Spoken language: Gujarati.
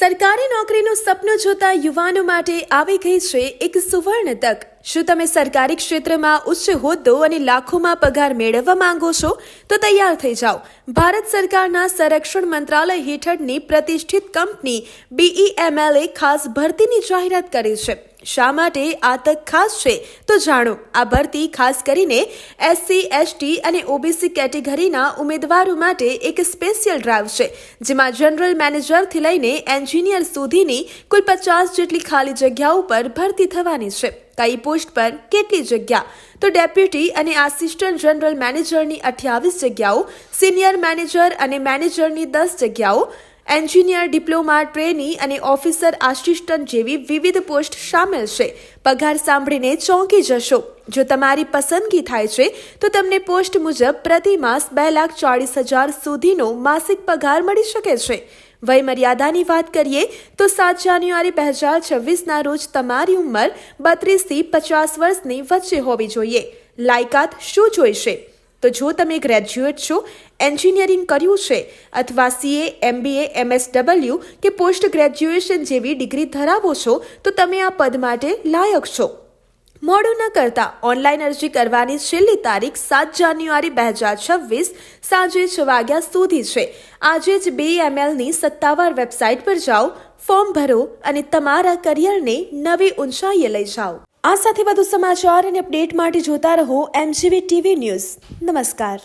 સરકારી નોકરીનું સપનું જોતા યુવાનો માટે આવી ગઈ છે એક સુવર્ણ તક. શું તમે સરકારી ક્ષેત્રમાં ઉચ્ચ હોદ્દો અને લાખોમાં પગાર મેળવવા માંગો છો? તો તૈયાર થઈ જાઓ. ભારત સરકારના સંરક્ષણ મંત્રાલય હેઠળની પ્રતિષ્ઠિત કંપની બીઈએમએલએ ખાસ ભરતીની જાહેરાત કરી છે. શા માટે આ તક ખાસ છે? તો જાણો, આ ભરતી ખાસ કરીને એસસી, એસટી અને ઓબીસી કેટેગરીના ઉમેદવારો માટે એક સ્પેશિયલ ડ્રાઈવ છે, જેમાં જનરલ મેનેજરથી લઈને એન્જિનિયર સુધીની કુલ પચાસ જેટલી ખાલી જગ્યાઓ પર ભરતી થવાની છે. કઈ પોસ્ટ પર કેટલી જગ્યા? તો ડેપ્યુટી અને આસિસ્ટન્ટ જનરલ મેનેજરની અઠ્યાવીસ જગ્યાઓ, સિનિયર મેનેજર અને મેનેજરની દસ જગ્યાઓ એન્જિનિયર ડિપ્લોમા ટ્રેની અને ઓફિસર આસિસ્ટન્ટ જેવી વિવિધ પોસ્ટ સામેલ છે. પગાર સાંભળીને ચોંકી જશો. જો તમારી પસંદગી થાય છે, તો તમને પોસ્ટ મુજબ પ્રતિ માસ બે લાખ ચાળીસ હજાર સુધીનો માસિક પગાર મળી શકે છે. વય મર્યાદાની વાત કરીએ, તો સાત જાન્યુઆરી બે હજાર છવ્વીસના રોજ તમારી ઉંમર બત્રીસથી પચાસ વર્ષની વચ્ચે હોવી જોઈએ. લાયકાત શું જોઈશે? તો જો તમે ગ્રેજ્યુએટ છો એન્જિનિયરિંગ કર્યું છે અથવા સીએ એમબીએ એમએસડબલ્યુ કે પોસ્ટ ગ્રેજ્યુએશન જેવી ડિગ્રી ધરાવો છો, તો તમે આ પદ માટે લાયક છો. મોડું ન કરતા ઓનલાઈન અરજી કરવાની છેલ્લી તારીખ સાત જાન્યુઆરી બે હજાર છવ્વીસ સાંજે છ વાગ્યા સુધી છે. આજે જ બીએમએલની સત્તાવાર વેબસાઇટ પર જાઓ ફોર્મ ભરો અને તમારા કરિયરને નવી ઊંચાઈએ લઈ જાઓ. આ સાથે વધુ સમાચાર અને અપડેટ માટે જોતા રહો એમજીવી ટીવી ન્યૂઝ. નમસ્કાર.